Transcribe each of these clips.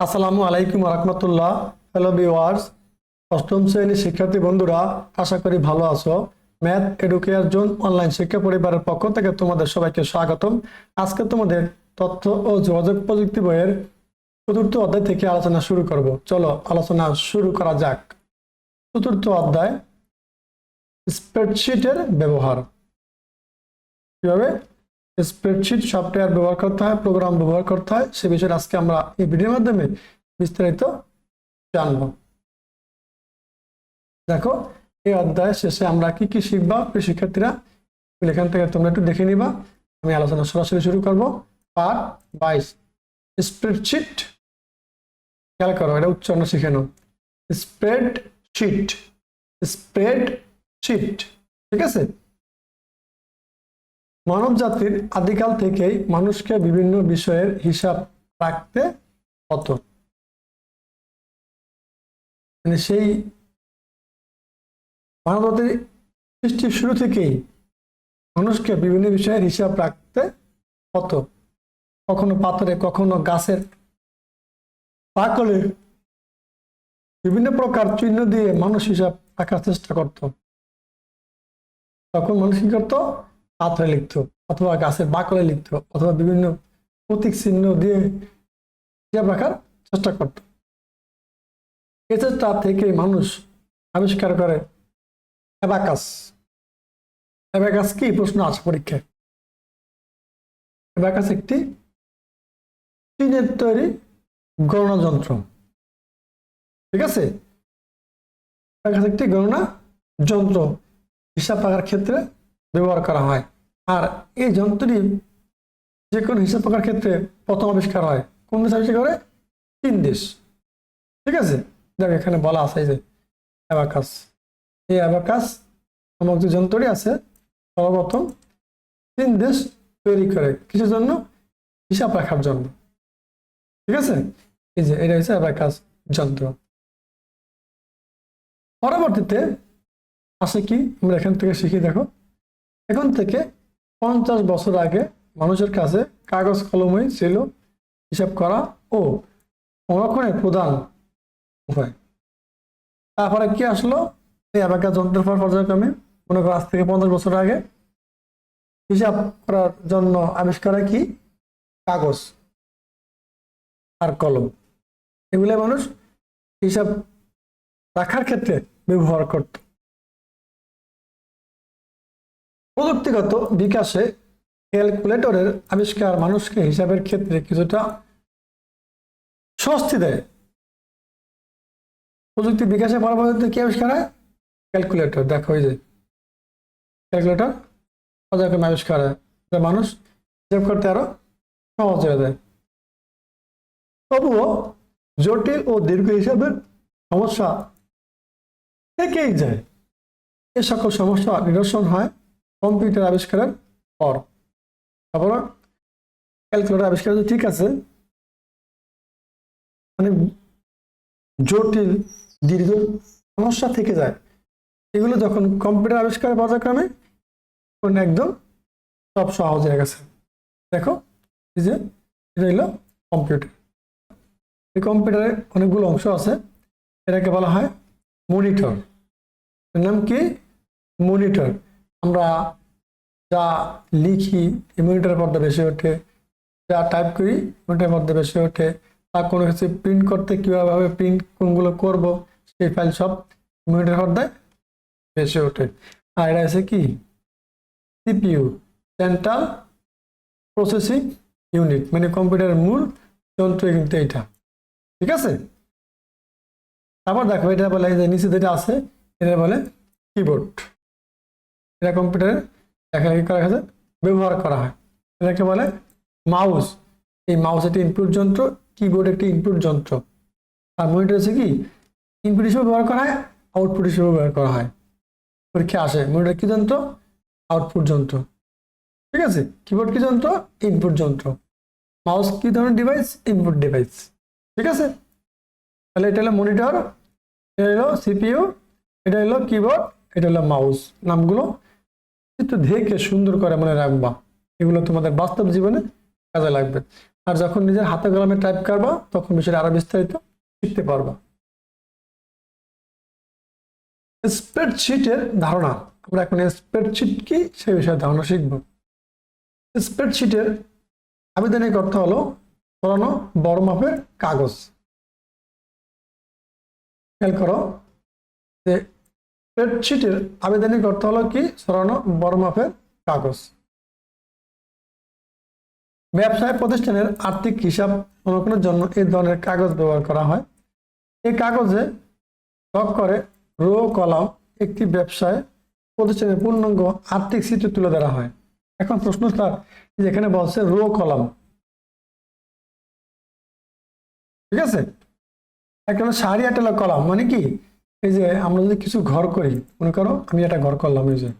আসসালামু আলাইকুম রহমতুল্লাহ hello viewers অষ্টম শ্রেণির শিক্ষার্থী বন্ধুরা, আশা করি ভালো আছো। ম্যাথ এডুকেয়ার জোন অনলাইন শিক্ষা পরিবারের পক্ষ থেকে তোমাদের সবাইকে স্বাগতম। আজকে তোমাদের তথ্য ও যোগাযোগ প্রযুক্তি বইয়ের চতুর্থ অধ্যায় থেকে আলোচনা শুরু করব। চলো, আলোচনা শুরু করা যাক। চতুর্থ অধ্যায় স্প্রেডশিটের ব্যবহার। কীভাবে? স্প্রেডশিট সফটওয়্যার ব্যবহার করতে হয় প্রোগ্রাম ব্যবহার করতে হয়, সে বিষয়ে আজকে আমরা এই ভিডিওর মাধ্যমে বিস্তারিত জানব। দেখো, এই অধ্যায়ের শেষে আমরা কি কি শিখবা? শিক্ষার্থীরা এখান থেকে তোমরা একটু দেখে নিবা। আমি আলোচনা সরাসরি শুরু করব। পার্ট বাইশ স্প্রেডশিট খেয়াল করো, এটা উচ্চারণ শিখে নাও। স্প্রেড শিট স্প্রেড শিট ঠিক আছে? মানব জাতির আদিকাল থেকেই মানুষকে বিভিন্ন বিষয়ের হিসাব রাখতে হতো। মানে সেই মানব জাতির সৃষ্টির শুরু থেকেই মানুষকে বিভিন্ন বিষয়ের হিসাব রাখতে হতো। কখনো পাথরে, কখনো গাছের পাকলে বিভিন্ন প্রকার চিহ্ন দিয়ে মানুষ হিসাব রাখার চেষ্টা করত। তখন মানুষ কি করতো? পাথরে লিখতো অথবা গাছের বাকলে লিখতো অথবা বিভিন্ন প্রতীক চিহ্ন দিয়ে হিসাব রাখার চেষ্টা করত। এ চেষ্টা থেকে মানুষ আবিষ্কার করে অ্যাবাকাস। অ্যাবাকাস কি? প্রশ্ন আছে পরীক্ষায়। অ্যাবাকাস একটি চীনের তৈরি গণনা যন্ত্র ঠিক আছে? একটি গণনা যন্ত্র হিসাব রাখার ক্ষেত্রে ব্যবহার করা হয়। আর এই যন্ত্রটি যে কোনো হিসাব রাখার ক্ষেত্রে প্রথম আবিষ্কার হয়। কোন দেশ আবিষ্কার করে? চীন দেশ। ঠিক আছে? দেখ, এখানে বলা আছে যে অ্যাবাকাস। এই অ্যাবাকাস নামক যে যন্ত্রটি আছে, সর্বপ্রথম তিন দেশ তৈরি করে। কিছুর জন্য? হিসাব রাখার জন্য। ঠিক আছে? এই যে, এটা হচ্ছে অ্যাবাকাস যন্ত্র। পরবর্তীতে আসে কি? আমরা এখান থেকে শিখি, দেখো। এখন থেকে পঞ্চাশ বছর আগে মানুষের কাছে কাগজ, কলমই ছিল হিসাব করা ও সংরক্ষণের প্রধান উপায়। তারপরে কি আসলো? এই অ্যাবাকা যন্ত্রের পর পর্যায়ক্রমে মনে করো আজ থেকে পঞ্চাশ বছর আগে হিসাব করার জন্য আবিষ্কার কি? কাগজ আর কলম। এগুলো মানুষ হিসাব রাখার ক্ষেত্রে ব্যবহার করত। প্রযুক্তিগত বিকাশে ক্যালকুলেটরের আবিষ্কার মানুষকে হিসাবের ক্ষেত্রে কিছুটা স্বস্তি দেয়। প্রযুক্তি বিকাশে পরবর্তীতে কি আবিষ্কার হয়? ক্যালকুলেটর। দেখো এই যে, ক্যালকুলেটর পর্যায়ক্রমে আবিষ্কার হয়। মানুষ হিসাব করতে আরও সহজ হয়ে যায়। তবুও জটিল ও দীর্ঘ হিসাবের সমস্যা থেকেই যায়। এ সকল সমস্যা নিরসন হয় কম্পিউটার আবিষ্কারের পর। তারপর ক্যালকুলেটর আবিষ্কার ঠিক আছে। মানে জটিল, দীর্ঘ সমস্যা থেকে যায়। এগুলো যখন কম্পিউটার আবিষ্কারের পর্যায়ক্রমে তখন একদম সব সহজ হয়ে গেছে। দেখো, এই যে এটা হলো কম্পিউটার। এই কম্পিউটারে অনেকগুলো অংশ আছে। এটাকে বলা হয় মনিটর। এর নাম কি? মনিটর। আমরা যা লিখি মনিটরের মধ্যে বেশি ওঠে। যা টাইপ করি মনিটরের মধ্যে বেশি ওঠে। বা কোনো কিছু প্রিন্ট করতে কীভাবে প্রিন্ট কোনগুলো করব, সেই ফাইল সব মনিটরের পর্দায় বেশি ওঠে। আর এটা আছে কি? সিপিইউ সেন্ট্রাল প্রসেসিং ইউনিট মানে কম্পিউটারের মূল যন্ত্র কিন্তু এইটা। ঠিক আছে? তারপর দেখো, এটা বলে যে নিচে যেটা আছে, এটা বলে কিবোর্ড এটা কম্পিউটারে লেখালেখি করার ক্ষেত্রে ব্যবহার করা হয়। এটাকে বলে মাউস। এই মাউস একটি ইনপুট যন্ত্র কিবোর্ড একটি ইনপুট যন্ত্র। আর মনিটর হচ্ছে কি? ইনপুট হিসেবে ব্যবহার করা হয় আউটপুট হিসেবে ব্যবহার করা হয়। পরীক্ষা আসে মনিটর কি যন্ত্র? আউটপুট যন্ত্র। ঠিক আছে? কিবোর্ড কি যন্ত্র? ইনপুট যন্ত্র। মাউস কি ধরনের ডিভাইস ইনপুট ডিভাইস ঠিক আছে? তাহলে এটা হলো মনিটর এটা হলো সিপিইউ এটা হলো কিবোর্ড এটা হলো মাউস। নামগুলো একটু দেখে সুন্দর করে মনে রাখবা। এগুলো তোমাদের বাস্তব জীবনে কাজে লাগবে। আর যখন নিজের হাতে কলমে টাইপ করবা, তখন বিষয়টা আরও বিস্তারিত শিখতে পারবা। স্প্রেডশিটের ধারণা। আমরা এখন স্প্রেডশিট কি সে বিষয়ে ধারণা শিখব। স্প্রেডশিটের আবেদনের অর্থ হলো পুরানো বড় মাপের কাগজ। খেয়াল করো যে স্প্রেডশিটের আবেদনিক অর্থ হলো কি? সরানো বড় মাপের কাগজ। ব্যবসায় প্রতিষ্ঠানের আর্থিক হিসাব সংরক্ষণের জন্য এই ধরনের কাগজ ব্যবহার করা হয়। এই কাগজে লক করে রো কলাম একটি ব্যবসায় প্রতিষ্ঠানের পূর্ণাঙ্গ আর্থিক চিত্র তুলে ধরা হয়। এখন প্রশ্ন স্যার যেখানে বলছে রো কলাম। ঠিক আছে? একটা সারি একটা কলাম মানে কি? এই যে আমরা যদি কিছু ঘর করি, মনে করো আমি একটা ঘর করলাম, এই যে।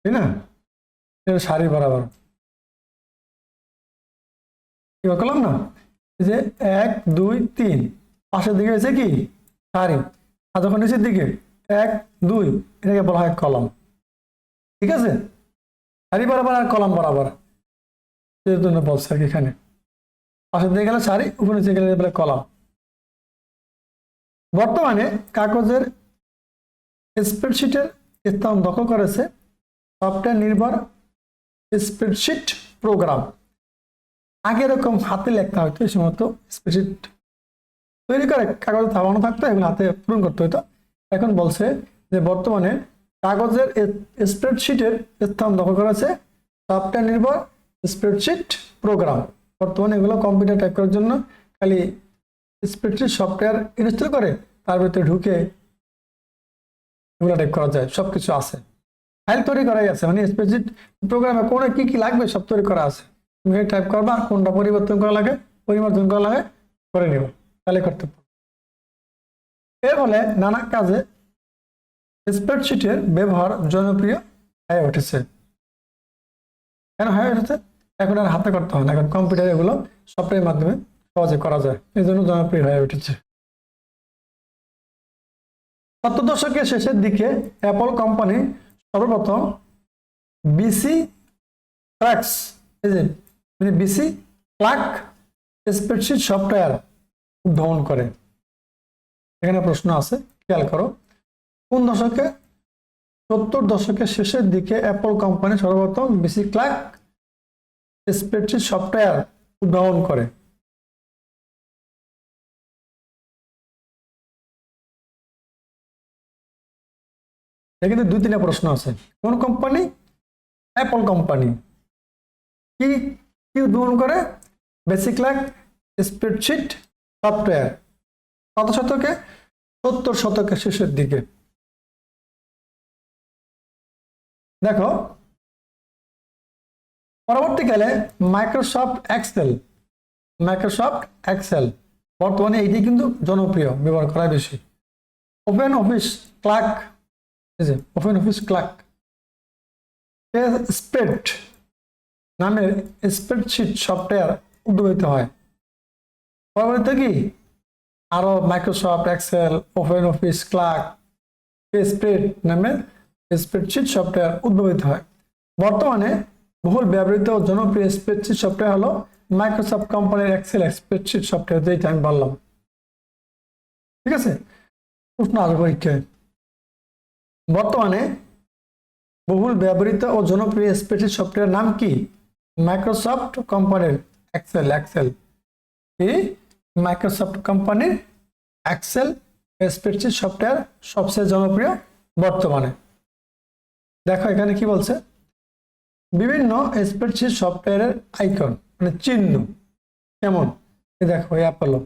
তাই না? সারি বরাবর। কি করলাম না? এই যে এক, দুই, তিন। পাশের দিকে হয়েছে কি? সারি। আর যখন নিচের দিকে, এক, দুই, এটাকে বলা হয় কলম। ঠিক আছে? সারি বরাবর আর কলম বরাবর। সেই জন্য বলছে এখানে। পাশের দিকে গেলে সারি, উপরে নিচে গেলে বলে কলম। বর্তমানে কাগজের স্প্রেডশিটের স্থান দখল করেছে সফটওয়্যার নির্ভর স্প্রেডশিট প্রোগ্রাম। আগে এরকম হাতে লেখা হতো এই সমস্ত স্প্রেডশিট তৈরি করে কাগজে থামানো থাকতো এগুলো হাতে পূরণ করতে হতো এখন বলছে যে বর্তমানে কাগজের স্প্রেডশিটের স্থান দখল করেছে সফটওয়্যার নির্ভর স্প্রেডশিট প্রোগ্রাম। বর্তমানে এগুলো কম্পিউটার টাইপ করার জন্য খালি স্প্রেডশিট সফটওয়্যার ইনস্টল করে, তার ভিতরে ঢুকে এগুলো টাইপ করা যায় সব কিছু আছে। ফাইল তৈরি করাই আছে মানে স্প্রেডশিট প্রোগ্রামে কোনে কি কি লাগবে সব তৈরি করা আছে। তুমি টাইপ করবা, কোনটা পরিবর্তন করা লাগে, পরিবর্তন করা লাগে, করে নিব, তাহলে করতে এর ফলে নানা কাজে স্প্রেডশিটের ব্যবহার জনপ্রিয় হয়ে উঠেছে। কেন হয়ে উঠেছে? এখন আর হাতে করতে হয় না, এখন কম্পিউটার এগুলো সফটওয়্যারের মাধ্যমে সহজে করা যায়। এই জন্য জনপ্রিয় হয়ে উঠেছে। সত্তর দশকের শেষের দিকে অ্যাপল কোম্পানি সর্বপ্রথম বিসি ট্র্যাক্স এই যে মানে বিসি ক্লাক স্প্রেডশিট সফটওয়্যার উদ্ভাবন করে। এখানে প্রশ্ন আছে, খেয়াল করো। কোন দশকে? সত্তর দশকের শেষের দিকে অ্যাপল কোম্পানি সর্বপ্রথম বিসি ক্লাক স্প্রেডশিট সফটওয়্যার উদ্ভাবন করে। এখানে দুই তিনটা প্রশ্ন আছে। কোন কোম্পানি অ্যাপল কোম্পানি কি কি উদ্ভাবন করে? বেসিক লাক স্প্রেডশিট সফটওয়্যার কত শতকে? সত্তর শতকের শেষের দিকে। দেখো, পরবর্তীকালে মাইক্রোসফট এক্সেল মাইক্রোসফট এক্সেল বর্তমানে এটি কিন্তু জনপ্রিয়, ব্যবহার করা বেশি। ওপেন অফিস ক্লার্ক এই ওপেন অফিস ক্লার্ক স্প্রেড নামের স্প্রেডশিট সফটওয়্যার উদ্ভাবিত হয়। পরবর্তীতে কি? আরও Microsoft Excel open office Calc spread নামের স্প্রেডশিট সফটওয়্যার উদ্ভাবিত হয়। বর্তমানে বহুল ব্যবহৃত জনপ্রিয় স্প্রেডশিট সফটওয়্যার হলো মাইক্রোসফট কোম্পানির এক্সেল স্প্রেডশিট সফটওয়্যার, যেটা আমি বললাম। ঠিক আছে? প্রশ্ন আসবে বর্তমানে বহুল ব্যবহৃত ও জনপ্রিয় স্প্রেডশিট সফটওয়্যার নাম কি? মাইক্রোসফট কোম্পানির এক্সেল এক্সেল কি? মাইক্রোসফট কোম্পানির এক্সেল স্প্রেডশিট সফটওয়্যার সবচেয়ে জনপ্রিয় বর্তমানে। দেখো এখানে কি বলছে? বিভিন্ন স্প্রেডশিট সফটওয়্যারের আইকন মানে চিহ্ন। কেমন? দেখো অ্যাপোলো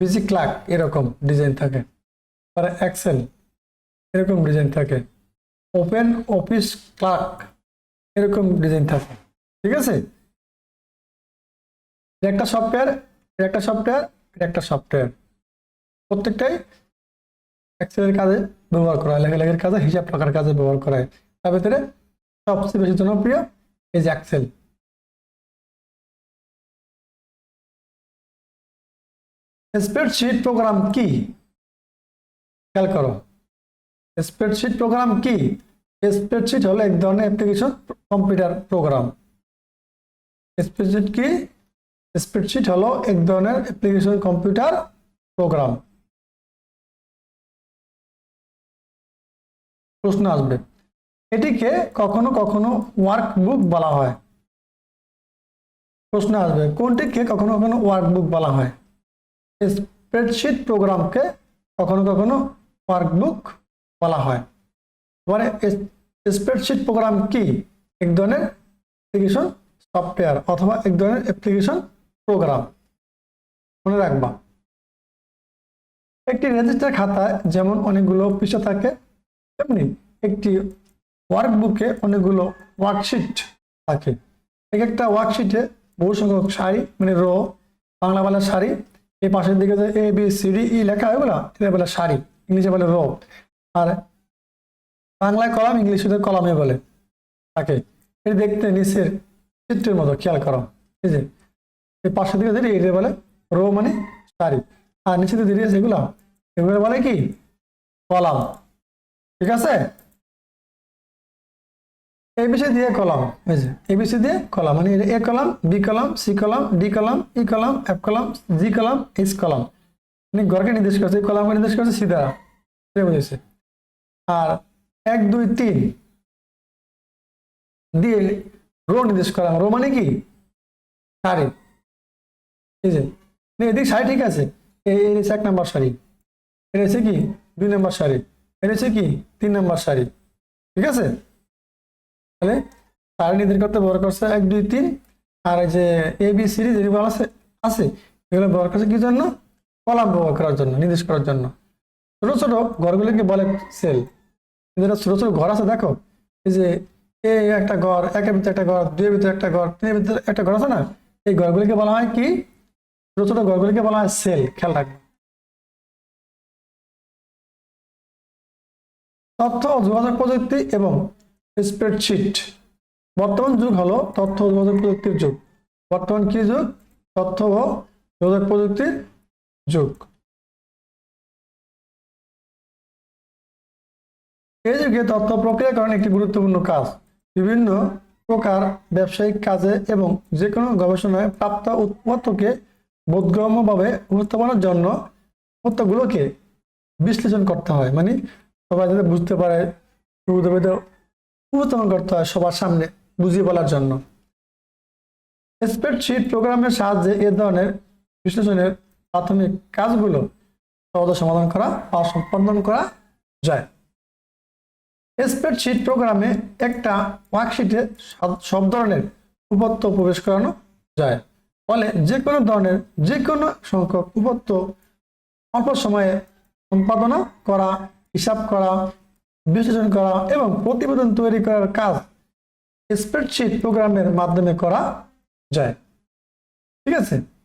বিজি ক্লাক এরকম ডিজাইন থাকে। আর এক্সেল এরকম ডিজাইন থাকে। ওপেন অফিস ক্লার্ক এরকম ডিজাইন থাকে। ঠিক আছে? একটা সফটওয়্যার একটা সফটওয়্যার একটা সফটওয়্যার প্রত্যেকটাই এক্সেলের কাজে ব্যবহার করা হয় লেখালেখির কাজে, হিসাব রাখার কাজে ব্যবহার করা হয়। তার ভিতরে সবচেয়ে বেশি জনপ্রিয় এই যে এক্সেল স্প্রেডশিট প্রোগ্রাম কি? খেয়াল করো। স্প্রেডশিট প্রোগ্রাম কি? স্প্রেডশিট হলো এক ধরনের অ্যাপ্লিকেশন কম্পিউটার প্রোগ্রাম স্প্রেডশিট কি? স্প্রেডশিট হলো এক ধরনের অ্যাপ্লিকেশন কম্পিউটার প্রোগ্রাম প্রশ্ন আসবে। এটিকে কখনো কখনো ওয়ার্কবুক বলা হয়। প্রশ্ন আসবে, কোনটিকে কখনো কখনো ওয়ার্কবুক বলা হয়? স্প্রেডশিট প্রোগ্রামকে কখনো কখনো ওয়ার্কবুক বলা হয়। এবারে স্প্রেডশিট প্রোগ্রাম কি? এক ধরনের অ্যাপ্লিকেশন সফটওয়্যার অথবা এক ধরনের অ্যাপ্লিকেশন প্রোগ্রাম মনে রাখবা। একটি রেজিস্টার খাতায় যেমন অনেকগুলো পৃষ্ঠা থাকে, তেমনি একটি ওয়ার্কবুকে অনেকগুলো ওয়ার্কশিট থাকে। এক একটা ওয়ার্কশিটে বহু সংখ্যক সারি মানে রো বাংলা বলা সারি, এই পাশের দিকে A B C D E লেখা হয় বলা এটা বলে সারি, ইংলিশে বলে রো আর। বাংলায় কলাম ইংলিশে কলামে বলে। থাকে এটি দেখতে নিচের চিত্রের মতো, খেয়াল করো। এই যে, এই পাশের দিকে ধরে এটা বলে রো মানে সারি। আর নিচে দিকে আছে এগুলো এগুলো বলে কি? কলাম। ঠিক আছে? এবিসি দিয়ে কলাম। এই যে এবিসি দিয়ে কলাম। মানে A column, B column, C column, D column, E column, F column, G column, H column. মানে ঘরকে নির্দেশ করছে কলামকে নির্দেশ করছে সি দ্বারা। বুঝেছে আর এক দুই তিন। দিয়ে রো নির্দেশ করা রো মানে কি? সারি যে না, এদিকে সারি ঠিক আছে। এই এক নাম্বার সারি। এটা হচ্ছে কি? দুই নাম্বার সারি। হচ্ছে কি? তিন নাম্বার সারি। ঠিক আছে? তাহলে সারি নির্দেশ করতে ব্যবহার করছে এক দুই তিন। আর এই যে এ বি সিরিজ যেগুলো আছে আছে এগুলো ব্যবহার করছে কি জন্য? কলাম ব্যবহার করার জন্য নির্দেশ করার জন্য। ছোট ছোট ঘরগুলোকে বলে সেল। এটা ছোট ছোট ঘর আছে, দেখো। এই যে এ একটা ঘর, একের ভিতরে একটা ঘর, দুইয়ের ভিতরে একটা ঘর, তিনের ভিতরে একটা ঘর আছে না? এই ঘরগুলিকে বলা হয় কি? ছোট ছোট ঘরগুলিকে বলা হয় সেল, খেয়াল রাখবে। তথ্য ও যোগাযোগ প্রযুক্তি এবং স্প্রেডশিট। বর্তমান যুগ হলো তথ্য ও যোগাযোগ প্রযুক্তির যুগ। বর্তমান কি যুগ? তথ্য ও যোগাযোগ প্রযুক্তির যুগ। এই যুগে তথ্য প্রক্রিয়াকরণ একটি গুরুত্বপূর্ণ কাজ। বিভিন্ন প্রকার ব্যবসায়িক কাজে এবং যে কোনো গবেষণায় প্রাপ্ত উৎপাদকে বোধগম্যভাবে উপস্থাপনার জন্য তথ্যগুলোকে বিশ্লেষণ করতে হয়। মানে সবাই যাতে বুঝতে পারে উপস্থাপন করতে হয় সবার সামনে বুঝিয়ে বলার জন্য। স্প্রেডশিট প্রোগ্রামের সাহায্যে এ ধরনের বিশ্লেষণের প্রাথমিক কাজগুলো সহজে সমাধান করা বা সম্পাদন করা যায়। স্প্রেডশিট প্রোগ্রামে একটা ওয়ার্কশিটে সব- ধরনের উপত্য প্রবেশ করানো যায়। ফলে যে কোনো ধরনের যে কোনো সংখ্যক উপত্য অল্প সময়ে সম্পাদনা করা, হিসাব করা, বিশ্লেষণ করা এবং প্রতিবেদন তৈরি করার কাজ স্প্রেডশিট প্রোগ্রামের মাধ্যমে করা যায়। ঠিক আছে?